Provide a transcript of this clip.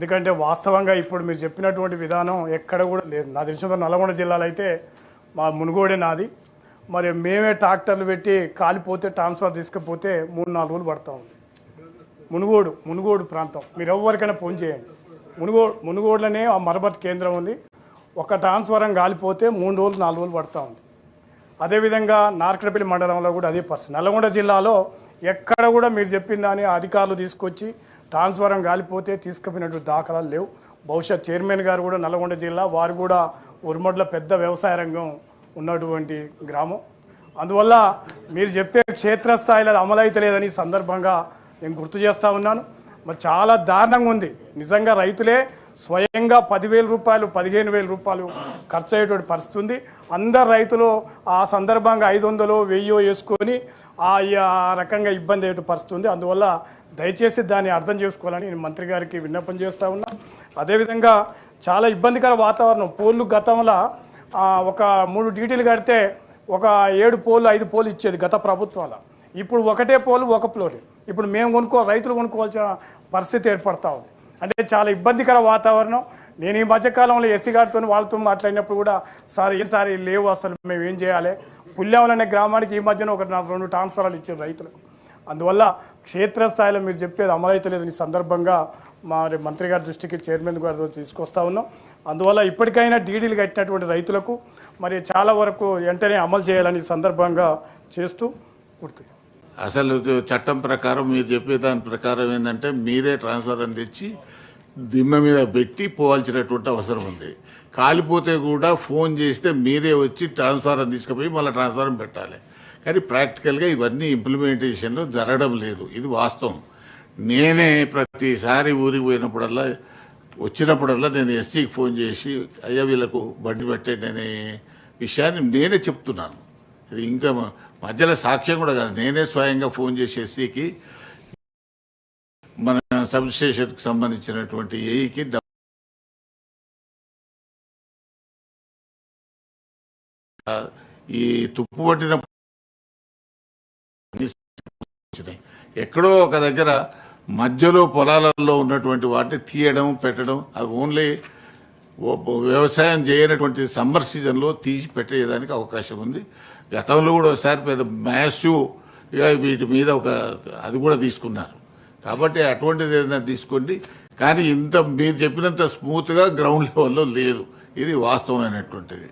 ఎందుకంటే వాస్తవంగా ఇప్పుడు మీరు చెప్పినటువంటి విధానం ఎక్కడ కూడా లేదు. నా తెలిసిన నల్గొండ జిల్లాలో అయితే మా మునుగోడే నాది. మరి మేమే ట్రాక్టర్లు పెట్టి కాలిపోతే ట్రాన్స్ఫర్ తీసుకుపోతే మూడు నాలుగు రోజులు పడతా ఉంది. మునుగోడు మునుగోడు ప్రాంతం. మీరు ఎవరికైనా ఫోన్ చేయండి. మునుగోడు మునుగోడులోనే ఆ మరబత్ కేంద్రం ఉంది. ఒక ట్రాన్స్ఫరం కాలిపోతే మూడు రోజులు నాలుగు రోజులు పడతా ఉంది. అదేవిధంగా నార్కడపల్లి మండలంలో కూడా అదే పరిస్థితి. నల్గొండ జిల్లాలో ఎక్కడ కూడా మీరు చెప్పిందని అధికారులు తీసుకొచ్చి ట్రాన్స్ఫారం కాలిపోతే తీసుకుపోయినటువంటి దాఖలాలు లేవు. బహుశా చైర్మన్ గారు కూడా నల్గొండ జిల్లా వారు కూడా ఉరుమడ్ల పెద్ద వ్యవసాయ రంగం ఉన్నటువంటి గ్రామం. అందువల్ల మీరు చెప్పే క్షేత్రస్థాయిలో అది అమలైతలేదని సందర్భంగా నేను గుర్తు చేస్తూ ఉన్నాను. మరి చాలా దారుణంగా ఉంది. నిజంగా రైతులే స్వయంగా పదివేల రూపాయలు పదిహేను వేల రూపాయలు ఖర్చు అయ్యేటువంటి పరిస్థితి ఉంది. అందరు రైతులు ఆ సందర్భంగా ఐదు వందలు వెయ్యో వేసుకొని ఆ ఆ రకంగా ఇబ్బంది అయ్యే పరిస్థితి ఉంది. అందువల్ల దయచేసి దాన్ని అర్థం చేసుకోవాలని నేను మంత్రి గారికి విన్నపం చేస్తూ ఉన్నా. అదేవిధంగా చాలా ఇబ్బందికర వాతావరణం. పోళ్ళు గతంలో ఒక మూడు డీటీలు కడితే ఒక ఏడు పోలు ఐదు పోలు ఇచ్చేది గత ప్రభుత్వాల. ఇప్పుడు ఒకటే పోలు ఒక ఫ్లోర్ ఇప్పుడు మేము కొనుక్కో రైతులు కొనుక్కోవాల్సిన పరిస్థితి ఏర్పడతా ఉంది. అంటే చాలా ఇబ్బందికర వాతావరణం. నేను ఈ మధ్యకాలంలో ఎస్సీ గారితో వాళ్ళతో మాట్లాడినప్పుడు కూడా సార్ ఏ సార్ లేవు అసలు మేము ఏం చేయాలి పుల్లెవలనే గ్రామానికి ఈ మధ్యన ఒక రెండు ట్రాన్స్ఫర్లు ఇచ్చారు రైతులకు అందువల్ల క్షేత్రస్థాయిలో మీరు చెప్పేది అమలైతలేదు ఈ సందర్భంగా మరి మంత్రి గారి దృష్టికి చైర్మన్ గారు తీసుకొస్తా ఉన్నాం. అందువల్ల ఇప్పటికైనా డీడీలు కట్టినటువంటి రైతులకు మరి చాలా వరకు వెంటనే అమలు చేయాలని సందర్భంగా చేస్తూ గుర్తు అసలు చట్టం ప్రకారం మీరు చెప్పే దాని ప్రకారం ఏంటంటే మీరే ట్రాన్స్ఫర్ అని తెచ్చి దిమ్మ మీద పెట్టి పోవాల్సినటువంటి అవసరం ఉంది. కాలిపోతే కూడా ఫోన్ చేస్తే మీరే వచ్చి ట్రాన్స్ఫారం తీసుకుపోయి మళ్ళీ ట్రాన్స్ఫారం పెట్టాలి. కానీ ప్రాక్టికల్గా ఇవన్నీ ఇంప్లిమెంటేషన్లో జరగడం లేదు. ఇది వాస్తవం. నేనే ప్రతిసారి ఊరికి పోయినప్పుడల్లా వచ్చినప్పుడల్లా నేను ఎస్సీకి ఫోన్ చేసి అయ్యా వీళ్ళకు బండి పెట్టండి అనే విషయాన్ని నేనే చెప్తున్నాను. ఇది ఇంకా మధ్యలో సాక్ష్యం కూడా కాదు. నేనే స్వయంగా ఫోన్ చేసి ఎస్సీకి మన సబ్స్టేషన్కి సంబంధించినటువంటి ఏఈకి ఈ తుప్పు పట్టిన వచ్చినాయి. ఎక్కడో ఒక దగ్గర మధ్యలో పొలాలలో ఉన్నటువంటి వాటిని తీయడం పెట్టడం అది ఓన్లీ వ్యవసాయం చేయనటువంటి సమ్మర్ సీజన్లో తీసి పెట్టేదానికి అవకాశం ఉంది. గతంలో కూడా ఒకసారి పెద్ద మ్యాసివ్ వీటి మీద ఒక అది కూడా తీసుకున్నారు. కాబట్టి అటువంటిది ఏదైనా తీసుకోండి. కానీ ఇంత మీరు చెప్పినంత స్మూత్గా గ్రౌండ్ లెవెల్లో లేదు. ఇది వాస్తవమైనటువంటిది.